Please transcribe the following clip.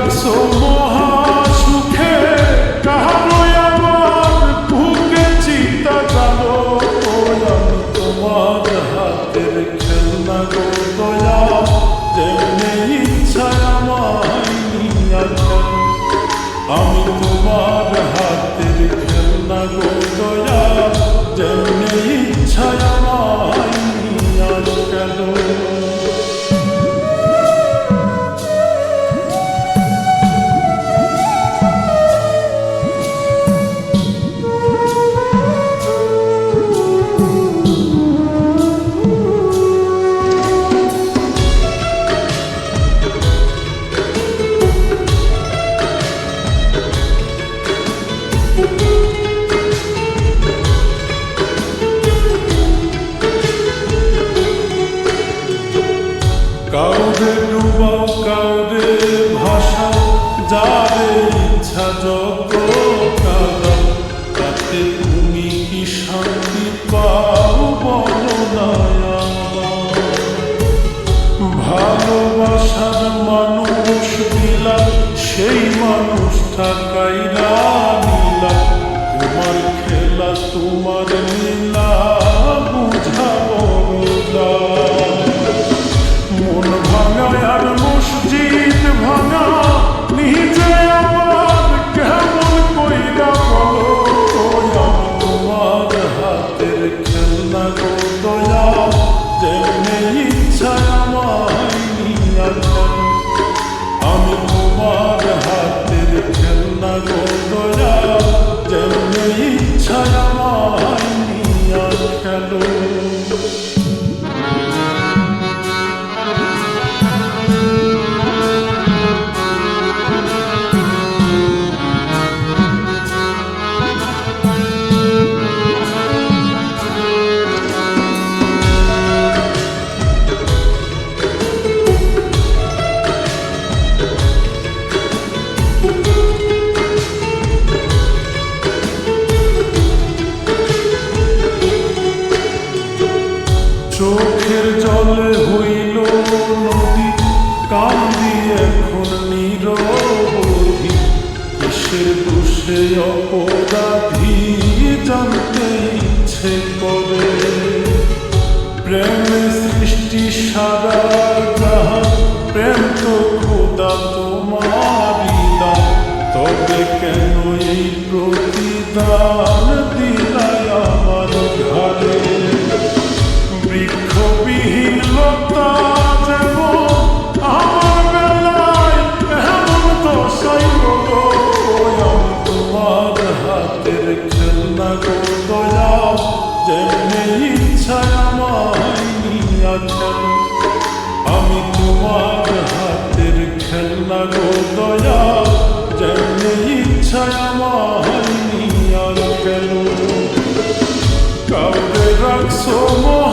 রাখছো মহা সুখে কারও আমার বুকে চিন্তা জানো আমি তোমার হাতের খেলনা গো দয়া, যেমনি ইচ্ছা আজ আমি তোমার হাতের তুমি কি শান্তি পাও বলো মানুষ দিলা সেই মানুষটা কাইলা নিলা তোমার খেলা তোমার লীলা বুঝাবো মন ভাঙা আর মসজিদ চোখের জলে হইল নদী কান্দি এখন নিরবধি কিসের দোষে অপরাধী জানতে ইচ্ছে করে? প্রেমে সৃষ্টি সারা জাহান প্রেম তো খোদা তোমারই দান। তবে কেন এই প্রতিদান? না গো দয়া যেমনি ইচ্ছা আমার নিয়া কেন? কাউরে রাখছো মহা